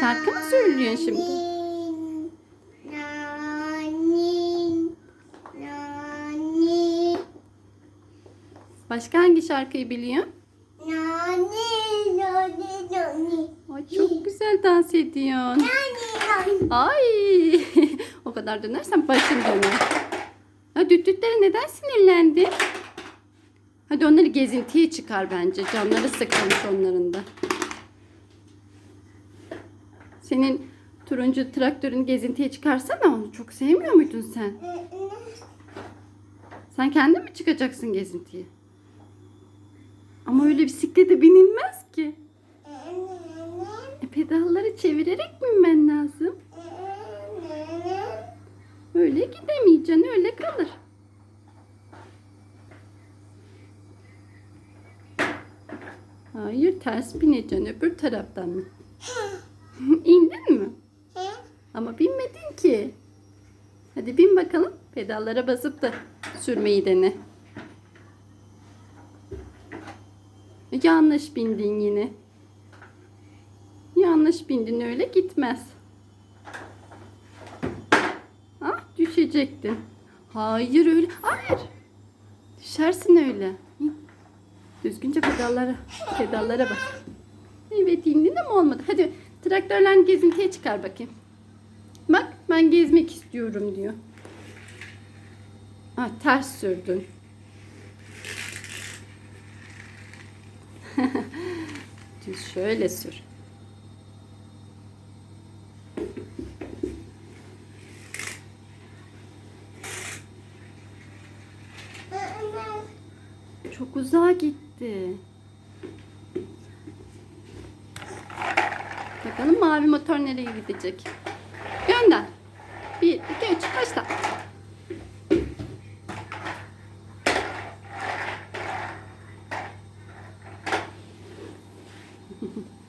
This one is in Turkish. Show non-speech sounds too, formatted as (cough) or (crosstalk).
Şarkı mı söylüyorsun şimdi? Başka hangi şarkıyı biliyorsun? nanin, nanin, nanin. Ay çok güzel dans ediyorsun. Nanin, nanin. Ay (laughs) o kadar dönersen başın döner. Ha düttütlere neden sinirlendi? Hadi onları gezintiye çıkar bence. Canları sıkılmış onların da. Senin turuncu traktörün gezintiye çıkarsana onu. Çok sevmiyor muydun sen? Sen kendin mi çıkacaksın gezintiye? Ama öyle bisiklete binilmez ki. E, pedalları çevirerek binmen lazım. Öyle gidemeyeceksin, öyle kalır. Hayır, ters bineceksin öbür taraftan mı? (laughs) İndin mi? Ama binmedin ki. Hadi bin bakalım. Pedallara basıp da sürmeyi dene. Yanlış bindin yine. Yanlış bindin öyle gitmez. Ah düşecektin. Hayır öyle. Hayır. Düşersin öyle. Hı. Düzgünce pedallara, pedallara bas. Evet indin ama olmadı. Hadi traktörle gezintiye çıkar bakayım. Bak ben gezmek istiyorum diyor. Ah ters sürdün. (laughs) Düz şöyle sür. Çok uzağa gitti. Bakalım mavi motor nereye gidecek? Gönder. Bir, iki, üç, başla. (laughs)